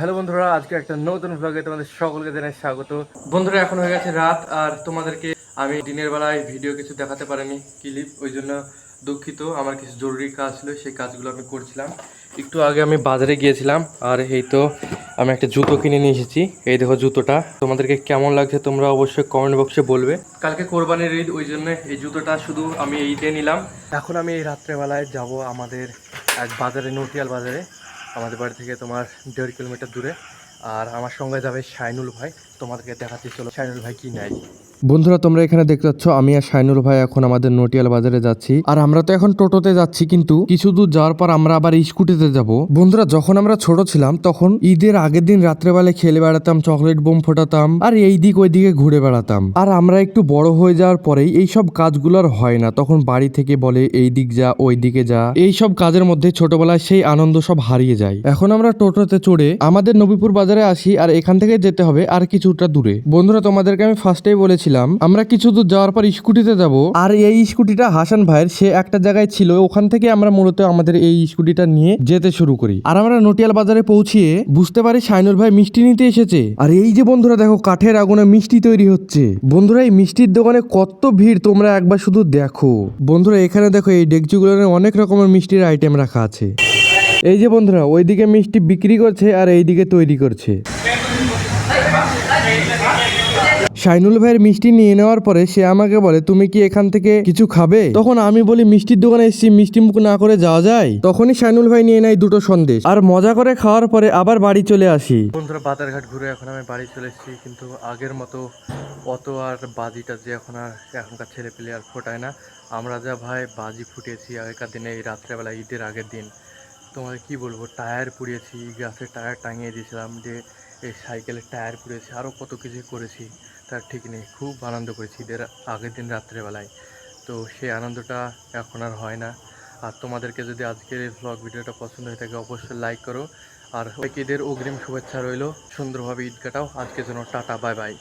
Hello বন্ধুরা, আজকে একটা নতুন ভ্লগে তোমাদের সকলকে জানাই স্বাগত। বন্ধুরা, এখন হয়ে গেছে রাত, আর তোমাদেরকে আমি দিনের বেলায় ভিডিও কিছু দেখাতে পারিনি ক্লিপ ওই জন্য দুঃখিত। আমার কিছু জরুরি কাজ ছিল, সেই কাজগুলো আমি করছিলাম। একটু আগে আমি বাজারে গিয়েছিলাম, আর এই তো আমি একটা জুতো কিনে নিয়ে এসেছি। এই দেখো জুতোটা। তোমাদেরকে কেমন লাগছে তোমরা অবশ্যই কমেন্ট বক্সে বলবে। কালকে কোরবানির ঈদ, ওই জন্য এই জুতোটা শুধু আমি ঈদে নিলাম। এখন আমি এই রাত্রেবেলায় যাব আমাদের এক বাজারে, নটিয়াল বাজারে। আমাদের বাড়ি থেকে তোমার দেড় কিলোমিটার দূরে। আর আমার সঙ্গে যাবে শাইনুল ভাই। তোমাদেরকে দেখাতে চলো, শাইনুল ভাই কি নেয়। বন্ধুরা, তোমরা এখানে দেখতে পাচ্ছ, আমি আর শাইনুর ভাই এখন আমাদের নটিয়াল বাজারে যাচ্ছি। আর আমরা তো এখন টোটোতে যাচ্ছি, কিন্তু কিছু দূর যাওয়ার পর আমরা আবার স্কুটিতে যাব। বন্ধুরা, যখন আমরা ছোট ছিলাম, তখন ঈদের আগের দিন রাত্রেবেলায় খেলে বেড়াতাম, চকলেট বোম ফোটাতাম, আর এই দিক ওই দিকে ঘুরে বেড়াতাম। আর আমরা একটু বড় হয়ে যাওয়ার পরেই এই সব কাজগুলো আর হয় না। তখন বাড়ি থেকে বলে, এই দিক যা, ওই দিকে যা। এই সব কাজের মধ্যে ছোটবেলায় সেই আনন্দ সব হারিয়ে যায়। এখন আমরা টোটোতে চড়ে আমাদের নবীপুর বাজারে আসি, আর এখান থেকে যেতে হবে আর কিছুটা দূরে। বন্ধুরা, তোমাদেরকে আমি ফার্স্টেই বলেছিলাম, আমরা কিছু দূর যাওয়ার পর স্কুটিতে যাব। আর এই স্কুটিটা হাসান ভাইয়ের, সে একটা জায়গায় ছিল, ওখান থেকে আমরা মূলত আমাদের এই স্কুটিটা নিয়ে যেতে শুরু করি। আর আমরা নটিয়াল বাজারে পৌঁছিয়ে বুঝতে পারি শাইনুল ভাই মিষ্টি নিতে এসেছে। আর এই যে বন্ধুরা, দেখো কাঠের আগুনে মিষ্টি তৈরি হচ্ছে। বন্ধুরা, এই মিষ্টির দোকানে কত ভিড়, তোমরা একবার শুধু দেখো। বন্ধুরা, এখানে দেখো এই ডেকচিগুলোর অনেক রকমের মিষ্টির আইটেম রাখা আছে। এই যে বন্ধুরা, ওইদিকে মিষ্টি বিক্রি করছে আর এইদিকে তৈরি করছে। শাইনুল ভাইয়ের মিষ্টি নিয়ে নেওয়ার পরে সে আমাকে বলে, তুমি কি এখান থেকে কিছু খাবে? তখন আমি বলি, মিষ্টির দোকানে এসেছি, মিষ্টি মুখ না করে যাওয়া যায়? তখনই শাইনুল ভাই নিয়ে নেয় দুটো সন্দেশ। আর মজা করে খাওয়ার পরে আবার বাড়ি চলে আসি। বন্ধুরা, বাজারঘাট ঘুরে এখন আমি বাড়ি চলে এসেছি, কিন্তু আগের মতো অত আর বাজিটা যে এখন আর এখনকার ছেলে পেলে আর ফোটায় না। আমরা যা ভাই বাজি ফুটিয়েছি আগেকার দিনে, এই রাত্রেবেলা, ঈদের আগের দিন। তোমাকে কি বলব, টায়ার পুড়িয়েছি গাছের টায়ার টাঙিয়ে দিয়েছিলাম যে এই সাইকেলের টায়ার পুড়েছি আরও কত কিছু করেছি, তার ঠিক নেই। খুব আনন্দ করেছি ঈদের আগের দিন রাত্রেবেলায়। তো সেই আনন্দটা এখন আর হয় না। আর তোমাদেরকে যদি আজকের এই ব্লগ ভিডিওটা পছন্দ হয়ে থাকে, অবশ্যই লাইক করো। আর ঈদের অগ্রিম শুভেচ্ছা রইল। সুন্দরভাবে ঈদ কাটাও। আজকের জন্য টাটা বাই বাই